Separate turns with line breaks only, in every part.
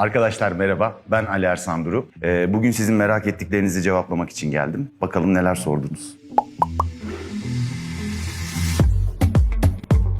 Arkadaşlar merhaba, ben Ali Ersan Duru. Ee, bugün sizin merak ettiklerinizi cevaplamak için geldim. Bakalım neler sordunuz.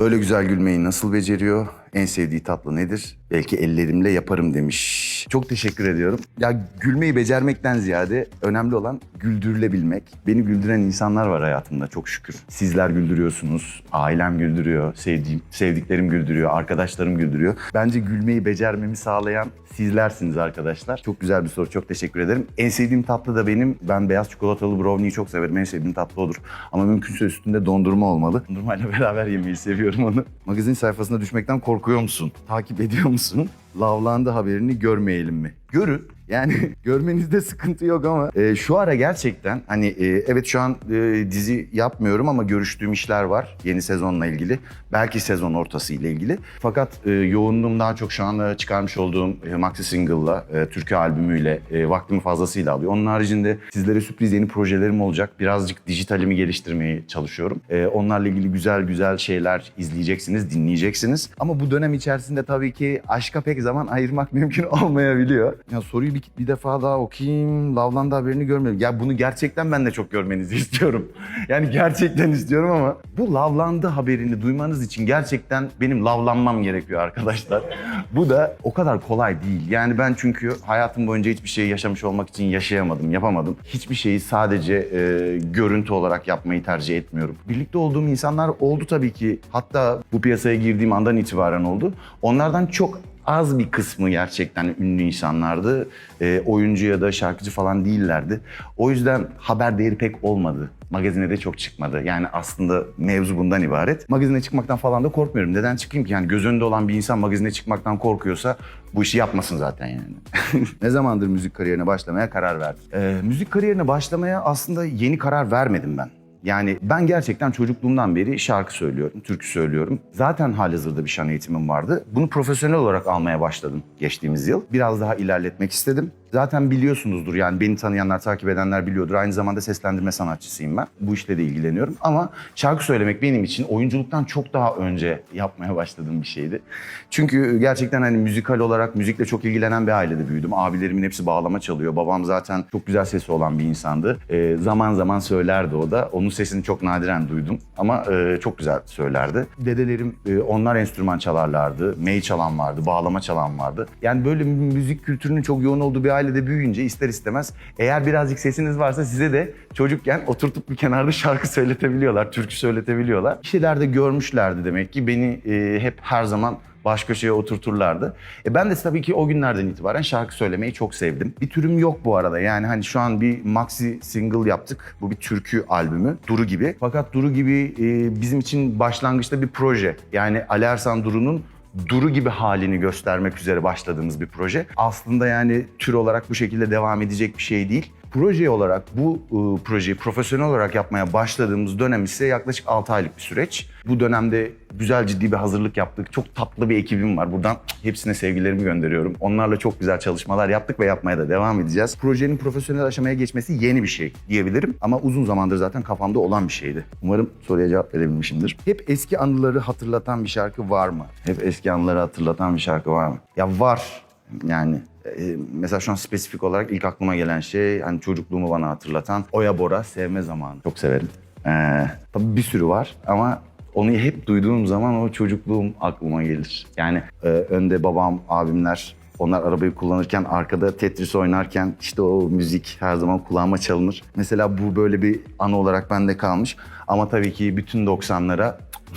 Öyle güzel gülmeyi nasıl beceriyor? En sevdiği tatlı nedir? Belki ellerimle yaparım demiş. Çok teşekkür ediyorum. Ya gülmeyi becermekten ziyade önemli olan güldürülebilmek. Beni güldüren insanlar var hayatımda çok şükür. Sizler güldürüyorsunuz, ailem güldürüyor, sevdiğim, sevdiklerim güldürüyor, arkadaşlarım güldürüyor. Bence gülmeyi becermemi sağlayan sizlersiniz arkadaşlar. Çok güzel bir soru, çok teşekkür ederim. En sevdiğim tatlı da benim. Ben beyaz çikolatalı brownie'yi çok severim. En sevdiğim tatlı odur. Ama mümkünse üstünde dondurma olmalı. Dondurmayla beraber yemeyi seviyorum onu. Magazin sayfasında düşmekten korkuyor musun? Takip ediyor musun? Lavlandı haberini görmeyelim mi? Görün. Yani görmenizde sıkıntı yok ama e, şu ara gerçekten hani e, evet şu an e, dizi yapmıyorum ama görüştüğüm işler var yeni sezonla ilgili. Belki sezon ortası ile ilgili. Fakat e, yoğunluğum daha çok şu anda çıkarmış olduğum e, maxi single'la, e, türkü albümüyle e, vaktimi fazlasıyla alıyor. Onun haricinde sizlere sürpriz yeni projelerim olacak. Birazcık dijitalimi geliştirmeye çalışıyorum. E, onlarla ilgili güzel güzel şeyler izleyeceksiniz, dinleyeceksiniz. Ama bu dönem içerisinde tabii ki aşka pek zaman ayırmak mümkün olmayabiliyor. Ya soruyu bir, bir defa daha okuyayım. Lavlandı haberini görmedim. Ya bunu gerçekten ben de çok görmenizi istiyorum. Yani gerçekten istiyorum ama bu lavlandı haberini duymanız için gerçekten benim lavlanmam gerekiyor arkadaşlar. bu da o kadar kolay değil. Yani ben çünkü hayatım boyunca hiçbir şey yaşamış olmak için yaşayamadım, yapamadım. Hiçbir şeyi sadece e, görüntü olarak yapmayı tercih etmiyorum. Birlikte olduğum insanlar oldu tabii ki. Hatta bu piyasaya girdiğim andan itibaren oldu. Onlardan çok az bir kısmı gerçekten ünlü insanlardı. E, oyuncu ya da şarkıcı falan değillerdi. O yüzden haber değeri pek olmadı. Magazine de çok çıkmadı. Yani aslında mevzu bundan ibaret. Magazine çıkmaktan falan da korkmuyorum. Neden çıkayım ki? Yani göz önünde olan bir insan magazine çıkmaktan korkuyorsa bu işi yapmasın zaten yani. ne zamandır müzik kariyerine başlamaya karar verdin? E, müzik kariyerine başlamaya aslında yeni karar vermedim ben. Yani ben gerçekten çocukluğumdan beri şarkı söylüyorum, türkü söylüyorum. Zaten halihazırda bir şan eğitimim vardı. Bunu profesyonel olarak almaya başladım geçtiğimiz yıl. Biraz daha ilerletmek istedim. Zaten biliyorsunuzdur yani beni tanıyanlar, takip edenler biliyordur. Aynı zamanda seslendirme sanatçısıyım ben. Bu işle de ilgileniyorum. Ama şarkı söylemek benim için oyunculuktan çok daha önce yapmaya başladığım bir şeydi. Çünkü gerçekten hani müzikal olarak müzikle çok ilgilenen bir ailede büyüdüm. Abilerimin hepsi bağlama çalıyor. Babam zaten çok güzel sesi olan bir insandı. Ee, zaman zaman söylerdi o da. Onun sesini çok nadiren duydum. Ama e, çok güzel söylerdi. Dedelerim e, onlar enstrüman çalarlardı. Mey çalan vardı, bağlama çalan vardı. Yani böyle müzik kültürünün çok yoğun olduğu bir ailede büyüyünce ister istemez eğer birazcık sesiniz varsa size de çocukken oturtup bir kenarda şarkı söyletebiliyorlar, türkü söyletebiliyorlar. Bir şeyler de görmüşlerdi demek ki beni e, hep her zaman baş köşeye oturturlardı. E ben de tabii ki o günlerden itibaren şarkı söylemeyi çok sevdim. Bir türüm yok bu arada. Yani hani şu an bir maxi single yaptık. Bu bir türkü albümü. Duru gibi. Fakat Duru gibi e, bizim için başlangıçta bir proje. Yani Ali Ersan Duru'nun Duru gibi halini göstermek üzere başladığımız bir proje. Aslında yani tür olarak bu şekilde devam edecek bir şey değil. Proje olarak bu e, projeyi profesyonel olarak yapmaya başladığımız dönem ise yaklaşık 6 aylık bir süreç. Bu dönemde güzel ciddi bir hazırlık yaptık. Çok tatlı bir ekibim var. Buradan hepsine sevgilerimi gönderiyorum. Onlarla çok güzel çalışmalar yaptık ve yapmaya da devam edeceğiz. Projenin profesyonel aşamaya geçmesi yeni bir şey diyebilirim. Ama uzun zamandır zaten kafamda olan bir şeydi. Umarım soruya cevap verebilmişimdir. Hep eski anıları hatırlatan bir şarkı var mı? Hep eski anıları hatırlatan bir şarkı var mı? Ya var. Yani e, mesela şu an spesifik olarak ilk aklıma gelen şey hani çocukluğumu bana hatırlatan Oya Bora Sevme Zamanı. Çok severim. Ee, tabii bir sürü var ama onu hep duyduğum zaman o çocukluğum aklıma gelir. Yani e, önde babam, abimler onlar arabayı kullanırken arkada Tetris oynarken işte o müzik her zaman kulağıma çalınır. Mesela bu böyle bir anı olarak bende kalmış. Ama tabii ki bütün 90'lara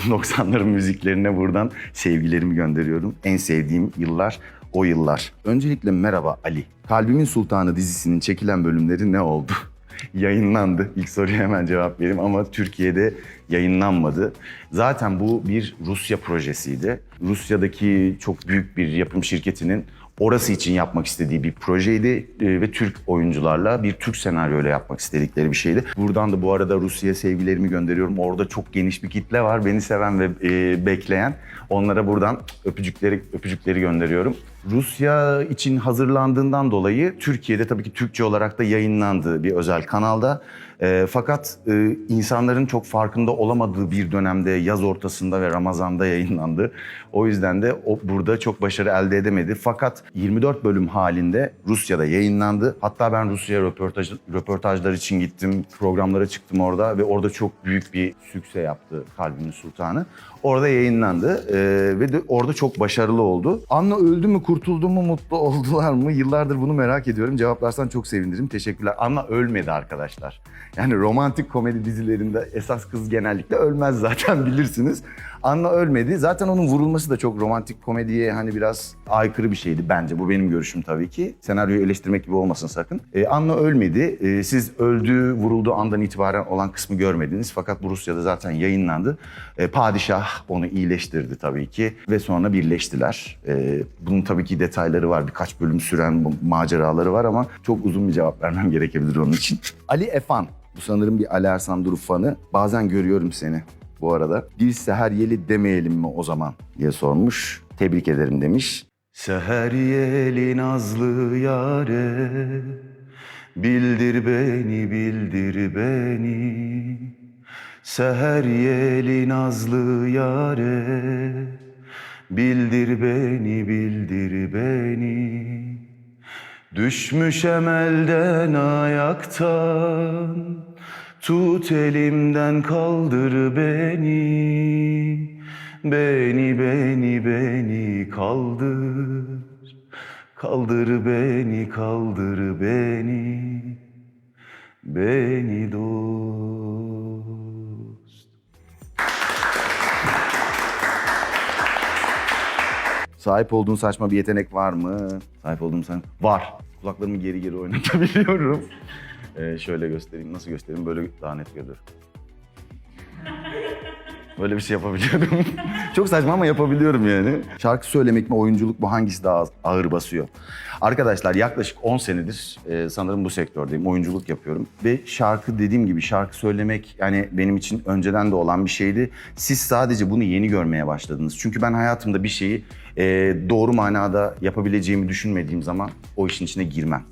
90'ların müziklerine buradan sevgilerimi gönderiyorum. En sevdiğim yıllar o yıllar. Öncelikle merhaba Ali. Kalbimin Sultanı dizisinin çekilen bölümleri ne oldu? yayınlandı. İlk soruya hemen cevap vereyim ama Türkiye'de yayınlanmadı. Zaten bu bir Rusya projesiydi. Rusya'daki çok büyük bir yapım şirketinin orası için yapmak istediği bir projeydi e, ve Türk oyuncularla bir Türk senaryoyla yapmak istedikleri bir şeydi. Buradan da bu arada Rusya'ya sevgilerimi gönderiyorum. Orada çok geniş bir kitle var beni seven ve e, bekleyen. Onlara buradan öpücükleri öpücükleri gönderiyorum. Rusya için hazırlandığından dolayı Türkiye'de tabii ki Türkçe olarak da yayınlandı bir özel kanalda. E, fakat e, insanların çok farkında olamadığı bir dönemde yaz ortasında ve Ramazan'da yayınlandı. O yüzden de o burada çok başarı elde edemedi. Fakat 24 bölüm halinde Rusya'da yayınlandı. Hatta ben Rusya'ya röportaj, röportajlar için gittim, programlara çıktım orada ve orada çok büyük bir sükse yaptı Kalbinin Sultanı. Orada yayınlandı e, ve de orada çok başarılı oldu. Anna öldü mü, kurtuldu mu, mutlu oldular mı? Yıllardır bunu merak ediyorum. Cevaplarsan çok sevinirim. Teşekkürler. Anna ölmedi arkadaşlar. Yani romantik komedi dizilerinde esas kız genellikle ölmez zaten bilirsiniz. Anna ölmedi. Zaten onun vurulması da çok romantik komediye hani biraz aykırı bir şeydi bence. Bu benim görüşüm tabii ki. Senaryoyu eleştirmek gibi olmasın sakın. Ee, Anna ölmedi. Ee, siz öldüğü, vurulduğu andan itibaren olan kısmı görmediniz. Fakat bu Rusya'da zaten yayınlandı. Ee, padişah onu iyileştirdi tabii ki ve sonra birleştiler. Ee, bunun tabii ki detayları var. Birkaç bölüm süren maceraları var ama çok uzun bir cevap vermem gerekebilir onun için. Ali Efan. Bu sanırım bir Ali Ersan Duru fanı. Bazen görüyorum seni bu arada. Bir seher yeli demeyelim mi o zaman diye sormuş. Tebrik ederim demiş. Seher yeli nazlı yare Bildir beni bildir beni Seher yeli nazlı yare Bildir beni bildir beni Düşmüş emelden ayaktan Tut elimden kaldır beni. Beni beni beni kaldır. Kaldır beni kaldır beni. Beni dost Sahip olduğun saçma bir yetenek var mı? Sahip olduğum sen var. Kulaklarımı geri geri oynatabiliyorum. Ee, şöyle göstereyim. Nasıl göstereyim? Böyle daha net görüyorum. Böyle bir şey yapabiliyorum. Çok saçma ama yapabiliyorum yani. Şarkı söylemek mi, oyunculuk mu hangisi daha ağır basıyor? Arkadaşlar yaklaşık 10 senedir e, sanırım bu sektördeyim. Oyunculuk yapıyorum. Ve şarkı dediğim gibi şarkı söylemek yani benim için önceden de olan bir şeydi. Siz sadece bunu yeni görmeye başladınız. Çünkü ben hayatımda bir şeyi e, doğru manada yapabileceğimi düşünmediğim zaman o işin içine girmem.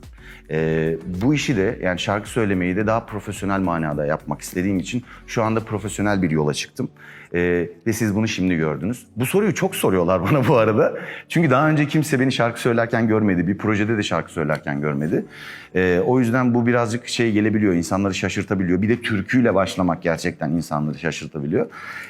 Ee, bu işi de yani şarkı söylemeyi de daha profesyonel manada yapmak istediğim için şu anda profesyonel bir yola çıktım. Ee, ve siz bunu şimdi gördünüz. Bu soruyu çok soruyorlar bana bu arada. Çünkü daha önce kimse beni şarkı söylerken görmedi. Bir projede de şarkı söylerken görmedi. Ee, o yüzden bu birazcık şey gelebiliyor, insanları şaşırtabiliyor. Bir de türküyle başlamak gerçekten insanları şaşırtabiliyor.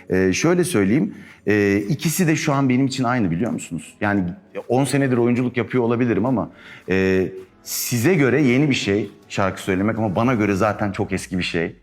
Ee, şöyle söyleyeyim, e, ikisi de şu an benim için aynı biliyor musunuz? Yani 10 senedir oyunculuk yapıyor olabilirim ama... E, size göre yeni bir şey şarkı söylemek ama bana göre zaten çok eski bir şey.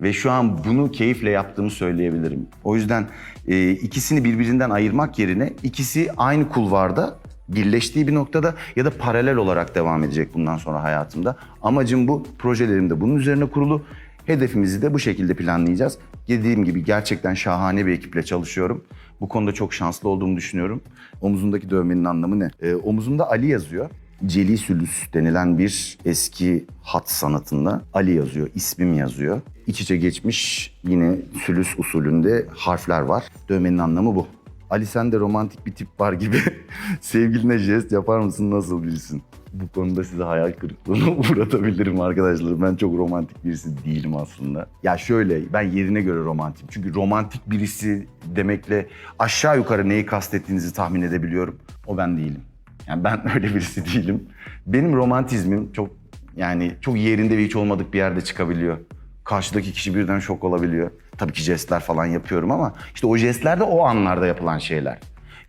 Ve şu an bunu keyifle yaptığımı söyleyebilirim. O yüzden e, ikisini birbirinden ayırmak yerine ikisi aynı kulvarda birleştiği bir noktada ya da paralel olarak devam edecek bundan sonra hayatımda. Amacım bu, projelerim de bunun üzerine kurulu. Hedefimizi de bu şekilde planlayacağız. Dediğim gibi gerçekten şahane bir ekiple çalışıyorum. Bu konuda çok şanslı olduğumu düşünüyorum. Omuzundaki dövmenin anlamı ne? Ee, omuzumda Ali yazıyor. Celi Sülüs denilen bir eski hat sanatında Ali yazıyor, ismim yazıyor. İç içe geçmiş yine Sülüs usulünde harfler var. Dövmenin anlamı bu. Ali sen de romantik bir tip var gibi sevgiline jest yapar mısın nasıl birisin? Bu konuda size hayal kırıklığına uğratabilirim arkadaşlar. Ben çok romantik birisi değilim aslında. Ya şöyle ben yerine göre romantik. Çünkü romantik birisi demekle aşağı yukarı neyi kastettiğinizi tahmin edebiliyorum. O ben değilim. Yani ben öyle birisi değilim. Benim romantizmim çok yani çok yerinde ve hiç olmadık bir yerde çıkabiliyor. Karşıdaki kişi birden şok olabiliyor. Tabii ki jestler falan yapıyorum ama işte o jestler de o anlarda yapılan şeyler.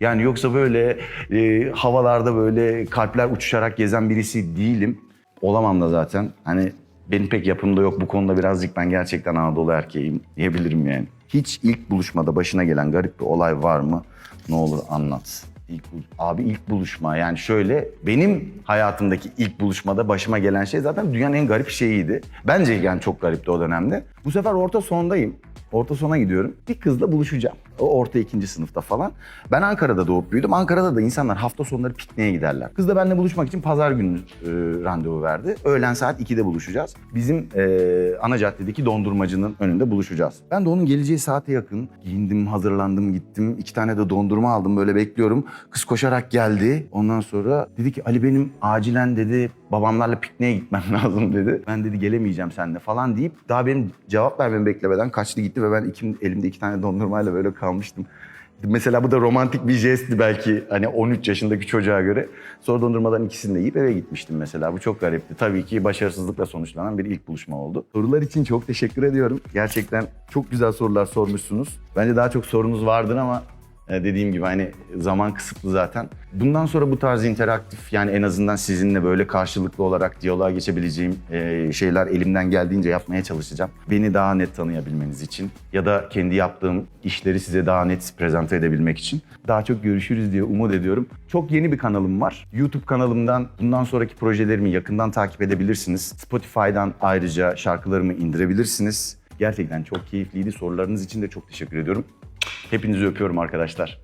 Yani yoksa böyle e, havalarda böyle kalpler uçuşarak gezen birisi değilim. Olamam da zaten. Hani benim pek yapımda yok bu konuda birazcık ben gerçekten Anadolu erkeğim diyebilirim yani. Hiç ilk buluşmada başına gelen garip bir olay var mı? Ne olur anlat. İlk abi ilk buluşma yani şöyle benim hayatımdaki ilk buluşmada başıma gelen şey zaten dünyanın en garip şeyiydi. Bence yani çok garipti o dönemde. Bu sefer orta sondayım. Orta sona gidiyorum. Bir kızla buluşacağım. O orta ikinci sınıfta falan. Ben Ankara'da doğup büyüdüm. Ankara'da da insanlar hafta sonları pikniğe giderler. Kız da benimle buluşmak için pazar günü e, randevu verdi. Öğlen saat 2'de buluşacağız. Bizim e, ana caddedeki dondurmacının önünde buluşacağız. Ben de onun geleceği saate yakın giyindim, hazırlandım, gittim. İki tane de dondurma aldım böyle bekliyorum. Kız koşarak geldi. Ondan sonra dedi ki Ali benim acilen dedi babamlarla pikniğe gitmem lazım dedi. Ben dedi gelemeyeceğim seninle falan deyip daha benim cevap vermemi beklemeden kaçtı gitti ve ben iki, elimde iki tane dondurmayla böyle kalmıştım. Mesela bu da romantik bir jestti belki hani 13 yaşındaki çocuğa göre. Sonra dondurmadan ikisini de yiyip eve gitmiştim mesela. Bu çok garipti. Tabii ki başarısızlıkla sonuçlanan bir ilk buluşma oldu. Sorular için çok teşekkür ediyorum. Gerçekten çok güzel sorular sormuşsunuz. Bence daha çok sorunuz vardır ama dediğim gibi hani zaman kısıtlı zaten. Bundan sonra bu tarz interaktif yani en azından sizinle böyle karşılıklı olarak diyaloğa geçebileceğim e, şeyler elimden geldiğince yapmaya çalışacağım. Beni daha net tanıyabilmeniz için ya da kendi yaptığım işleri size daha net prezente edebilmek için. Daha çok görüşürüz diye umut ediyorum. Çok yeni bir kanalım var. YouTube kanalımdan bundan sonraki projelerimi yakından takip edebilirsiniz. Spotify'dan ayrıca şarkılarımı indirebilirsiniz. Gerçekten çok keyifliydi. Sorularınız için de çok teşekkür ediyorum. Hepinizi öpüyorum arkadaşlar.